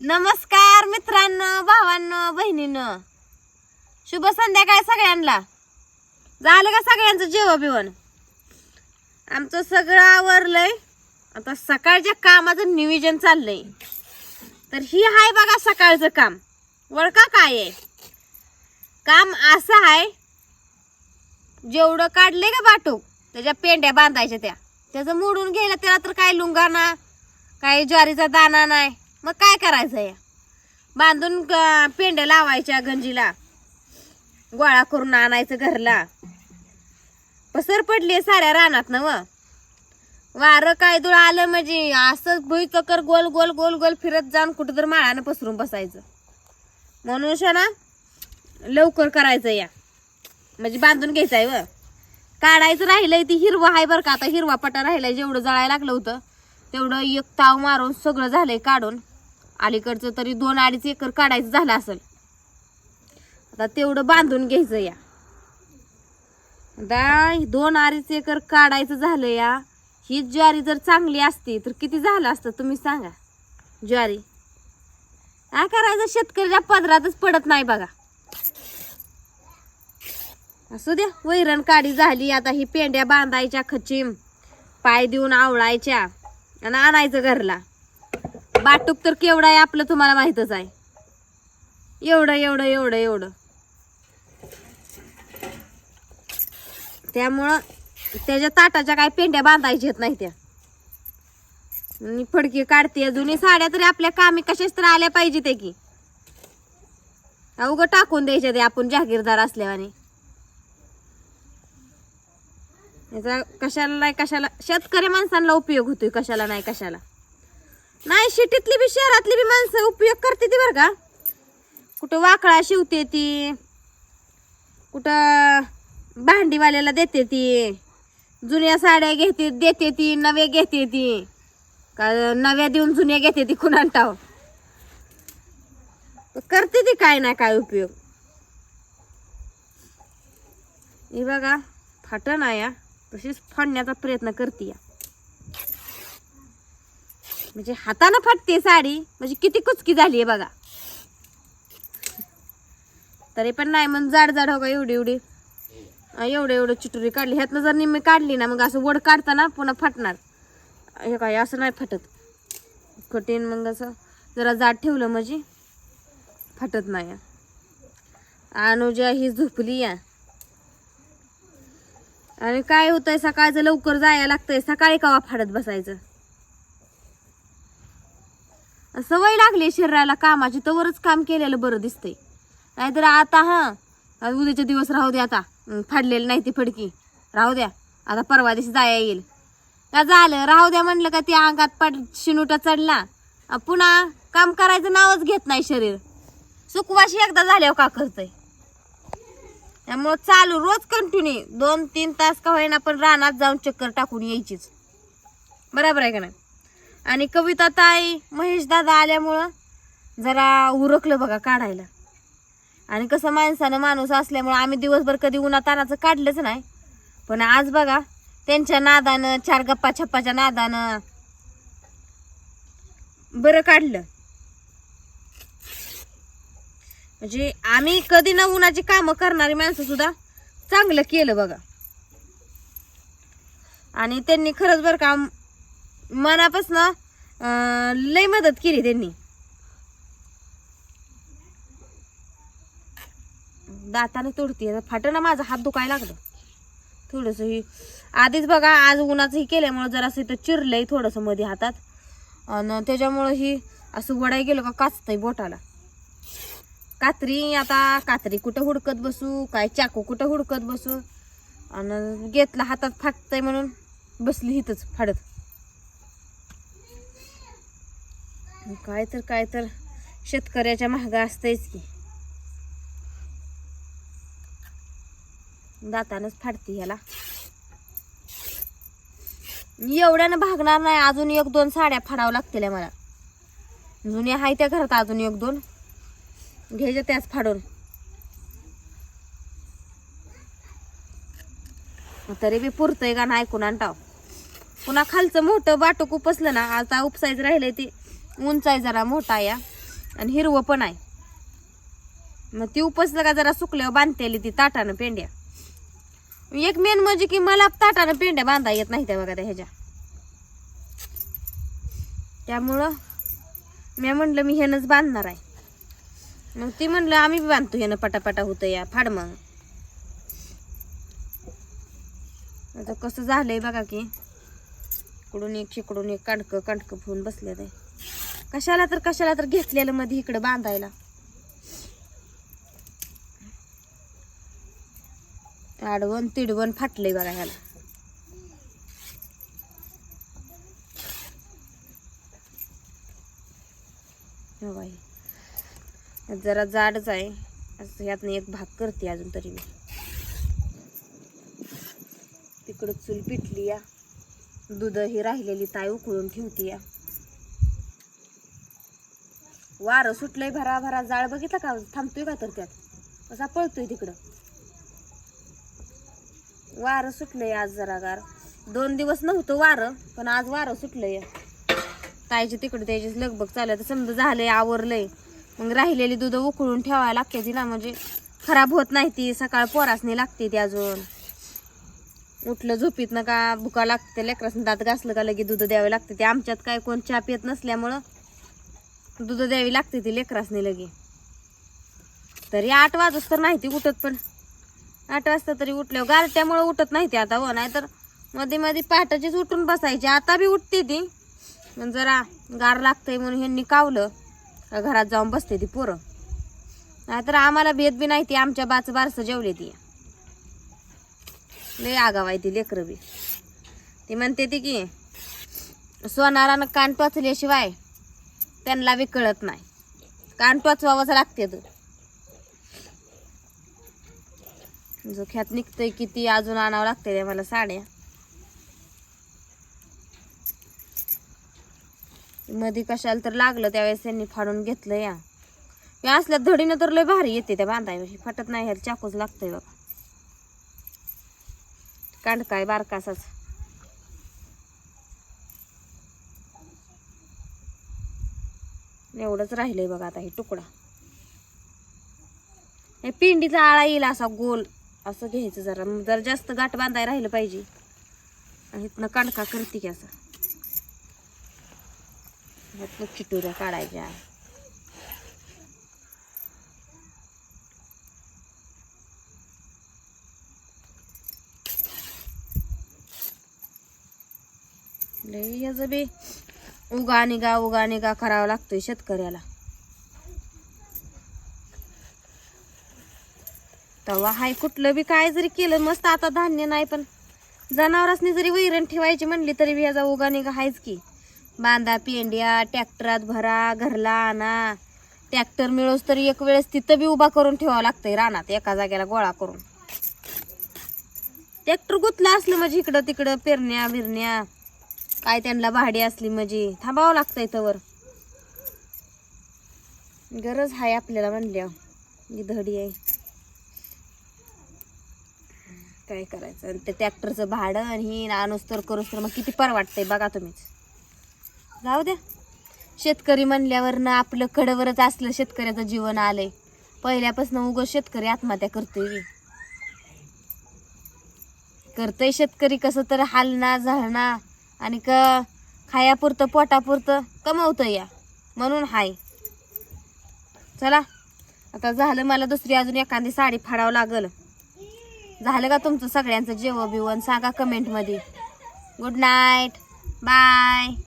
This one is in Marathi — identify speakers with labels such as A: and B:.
A: नमस्कार मित्रांनो भावांनो बहिणीनं. शुभ संध्याकाळ सगळ्यांना. झालं का सगळ्यांचं जेव बिवण? आमचं सगळं आवरलंय. आता सकाळच्या कामाचं नियोजन चाललंय. तर ही आहे बघा सकाळचं काम. वळका काय आहे? काम असं आहे जेवढं काढले का बाटूक त्याच्या पेंड्या बांधायच्या त्या. त्याचं मोडून घ्यायला त्याला तर काय लुंगाना काय ज्वारीचा दाना नाही. मग काय करायचं या बांधून ग- पेंड्या लावायच्या गंजीला. गोळा करून आणायचं घरला. पसर पडली साऱ्या रानात ना व वारं काय दुळ आलं म्हणजे असं भुईचकर गोल गोल गोल गोल फिरत जाऊन कुठं तर माळानं पसरून बसायचं. म्हणून ना लवकर करायचं या. म्हणजे बांधून घ्यायचं आहे व काढायचं राहिलंय ती हिरवा आहे बरं का. आता हिरवा पटा राहिलाय जेवढं जळायला लागलं होतं तेवढं एक ताव मारून सगळं झालंय काढून. अलीकडचं तरी दोन अडीच एकर काढायचं झालं असेल. आता तेवढं बांधून घ्यायचं या. आता दोन अडीच एकर काढायचं झालं या. ही ज्वारी जर चांगली असती तर किती झालं असतं तुम्ही सांगा? ज्वारी. काय करायचं? शेतकऱ्याच्या पदरातच पडत नाही बघा. असू द्या वैरण काढी झाली आता ही पेंड्या बांधायच्या खचिम पाय देऊन आवळायच्या आणि आणायचं घरला. बाटूक तर केवढा आहे आपलं तुम्हाला माहितच आहे. एवढं एवढं एवढं एवढं. त्यामुळं त्याच्या ताटाच्या काय पेंड्या बांधायच्या नाही त्या. आणि फडकी काढते अजूनही साड्या तरी आपल्या कामी कशाच तर आल्या पाहिजे ते की. अवघं टाकून द्यायच्या ते आपण जहागीरदार असल्यावाने. याचा कशाला नाही कशाला? शेतकरी माणसांना उपयोग होतोय कशाला नाही कशाला? नाही शेतीतली बी शहरातली बी माणसं उपयोग करते ती बरं का. कुठं वाकळा शिवते ती कुठं भांडीवाल्याला देते ती जुन्या साड्या घेते देते ती नव्या घेते ती. का नव्या देऊन जुन्या घेते ती कुणांटाव करते ती काय ना काय उपयोग. हे बघा फाटण आहे या तशीच फाडण्याचा प्रयत्न करते या. म्हणजे हातानं फाटते साडी. म्हणजे किती कुचकी झाली आहे बघा. तरी पण नाही मग जाड जाड हो का एवढी एवढी. एवढे एवढं एवढं चिटुरी काढली. ह्यातनं जर निम्मी काढली ना मग असं वड काढताना पुन्हा फाटणार. हे काय असं नाही फाटत. कठीण मग असं जरा जाड ठेवलं म्हणजे फाटत नाही. अनुजा ही झोपली या. आणि काय होतंय सकाळचं लवकर जायला लागतंय. सकाळी कवा फाडत बसायचं? सवय लागली शरीराला कामाची तवरच काम केलेलं बरं दिसतंय. नाहीतर आता हा आता उद्याचे दिवस राहू दे आता. फाडलेलं नाही ती फडकी. राहू द्या. आता परवा दिवशी जाया येईल. का झालं? राहू द्या म्हणलं का ती अंगात पड शिनुटा चढला. पुन्हा काम करायचं नावच घेत नाही शरीर. सुकवाशी एकदा झाल्यावर का करतंय? त्यामुळं चालू रोज कंटिन्यू दोन तीन तास का होईना पण रानात जाऊन चक्कर टाकून यायचीच. बरोबर आहे का नाही? आणि कविता ताई महेश दादा आल्यामुळं जरा उरकलं बघा काढायला. आणि कसं माणसानं माणूस असल्यामुळं आम्ही दिवसभर कधी उन्हातानाचं काढलंच नाही. पण आज बघा त्यांच्या नादानं चार गप्पा छप्पाच्या नादानं बरं काढलं. म्हणजे आम्ही कधी न उन्हाची कामं करणारी माणसं सुद्धा चांगलं केलं बघा. आणि त्यांनी खरंच बरं का मनापासनं लय मदत केली त्यांनी. दाताने तोडते फाटणं माझा हात दुखायला लागलं. थोडंसं ही आधीच बघा आज उन्हाचं ही केल्यामुळं जरासं इथं चिरलंय थोडंसं मध्ये हातात. आणि त्याच्यामुळं ही असं वडाय गेलं का काचतंय बोटाला. कात्री आता कात्री कुठं हुडकत बसू? काय चाकू कुठं हुडकत बसू? आणि घेतला हातात फाटतंय म्हणून बसली हिथंच फाडत. काय तर काय तर शेतकऱ्याच्या महागा असतंयच की. दातानच फाडते ह्याला. एवढ्यानं भागणार नाही अजून एक दोन साड्या फाडावं लागतील मला. जुन्या आहे त्या घरात अजून एक दोन. घ्यायच्या त्याच फाडून. तरी बी पुरतंय का नाही कुणा टाव पुन्हा खालचं मोठं बाटूक उपसलं ना आता उपसायचं राहिलंय ते. उंच आहे जरा मोठा या. आणि हिरवं पण आहे. मग ती उपसलं का जरा सुकल्यावर बांधतेली ती ताटानं पेंड्या. एक मेन म्हणजे की मला ताटानं पेंड्या बांधा येत नाही त्या बघा त्या ह्याच्या. त्यामुळं मी म्हणलं मी ह्यानंच बांधणार आहे. मग ती म्हणलं आम्ही बी बांधतो ह्यानं पटापटा होतं या फाड मग. आता कसं झालंय बघा की इकडून एक शिकडून एक कांडकं कांडकं फुवून बसले ते कशाला तर कशाला तर घेतलेलं मध्ये इकडं बांधायला. आडवण तिडवण फाटलंय बघा ह्याला. हो बाई. जरा जाडच आहे. असं ह्यातनं एक भाग करते अजून तरी मी. तिकडं चूल पिटली या. दूध ही राहिलेली ताई उकळून ठेवते या. वारं सुटलंय भरा भरा जाळ बघितलं का? थांबतोय का तर त्यात? कसा पळतोय तिकडं. वारं सुटलंय आज जरा गार दोन दिवस नव्हतं वारं पण आज वारं सुटलंय. ताईचे तिकडे त्याची लगबग चालू तर समजा झालंय आवरलंय. मग राहिलेली दूध उकळून ठेवायला लागते ती ना म्हणजे खराब होत नाही ती. सकाळ पोरासनी लागते ती अजून. उठलं झोपीत ना का भुका लागते लेकरासनी दात घासलं का लगे दूध द्यावे लागते. ते आमच्यात काय कोण चहा पित नसल्यामुळं दूध द्यावी लागते ती लेकरासनी लगे. तरी आठ वाजत तर नाही ती उठत पण. आठ वाजता तरी उठल्यावर गारट्यामुळे उठत नाही ती आता हो नाही तर मध्ये मध्ये पहाटाचीच उठून बसायची. आता बी उठते ती. पण जरा गार लागतंय म्हणून ह्यांनी कावलं. का घरात जाऊन बसते ती पोरं. नाहीतर आम्हाला भेद बी नाही ती आमच्या बाच बारसं जेवले ती. लय आगाव आहे ती लेकरं बी. ती म्हणते ती की सोनारानं कान टोचल्याशिवाय त्यांना बी कळत नाही. कान टोचवावंच लागते तर. जोख्यात निघतंय किती अजून आणावं लागते त्या मला साड्या. मध्ये कशाला तर लागलं त्यावेळेस त्यांनी फाडून घेतलं या. या असल्या धडीनं तर लय भारी येते त्या बांधाय फटत नाही ह्याला चाकूच लागतंय बघा कांडकाय बारकासाच. एवढंच राहिलंय बघा आता हे तुकडा. हे पिंडीचा आळा येईल असा गोल. असं घ्यायचं जरा. मग जरा जास्त गाठ बांधाय राहिलं पाहिजे. आणि इथनं कांडका करते की असं. ह्यातनं चिटुऱ्या काढायच्या. लय याचं बी. उगा निगा उगा निगा करावा लागतोय शेतकऱ्याला. तवा हाय कुठलं बी काय जरी केलं मस्त आता धान्य नाही पण जनावरांनी जरी वैरण ठेवायची म्हणली तरी बी ह्याचा उगा निगा हायच की. बांधा पेंड्या ट्रॅक्टरात भरा घरला आणा. ट्रॅक्टर मिळोस तरी एक वेळेस तिथं बी उभा करून ठेवावं लागतंय रानात एका जागेला गोळा करून. ट्रॅक्टर गुतला असलं म्हणजे इकडं तिकडं पेरण्या बिरण्या. काय त्यांना भाडी असली म्हणजे? थांबावं लागतंय तवर. गरज आहे आपल्याला म्हणल्या. ही धडी आहे. काय करायचं? आणि ते ट्रॅक्टरचं भाडं आणि ही आणूस तर करूस तर मग किती पर वाटतंय बघा तुम्हीच. जाऊ द्या. शेतकरी म्हणल्यावर ना आपलं कडवरच असलं शेतकऱ्याचं जीवन आलंय. पहिल्यापासून उगं शेतकरी आत्महत्या करतोय करतय शेतकरी कसं तर हालना झालना आणि क खायापुरतं पोटापुरतं कमवतं या. म्हणून हाय. चला. आता झालं मला दुसरी अजून एखादी साडी फाडावं लागल. झालं का तुमचं सगळ्यांचं जेवण बिवण सांगा कमेंटमध्ये गुड नाईट बाय